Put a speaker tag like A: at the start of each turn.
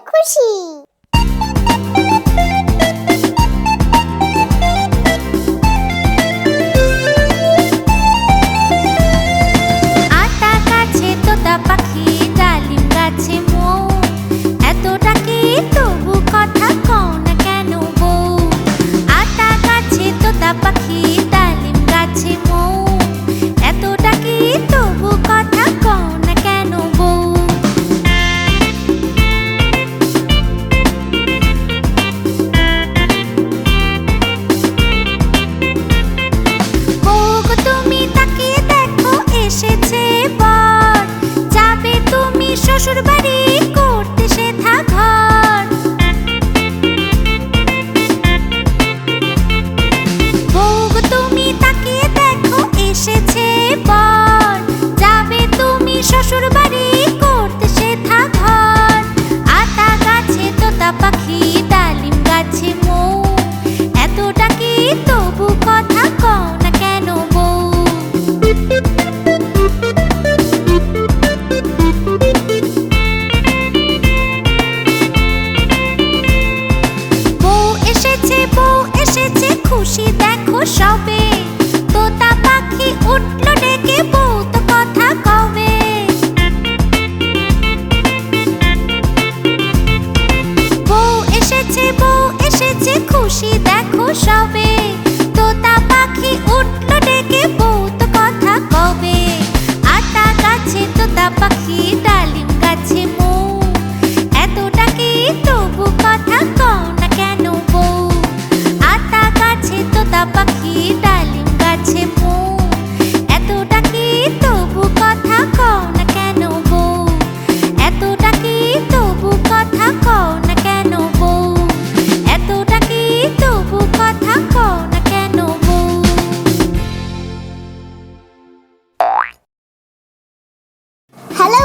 A: 故事。স্বপ্ন ডেকে বউ তো কথা কবে? বউ এসেছে বউ এসেছে খুশি দেখো সবে।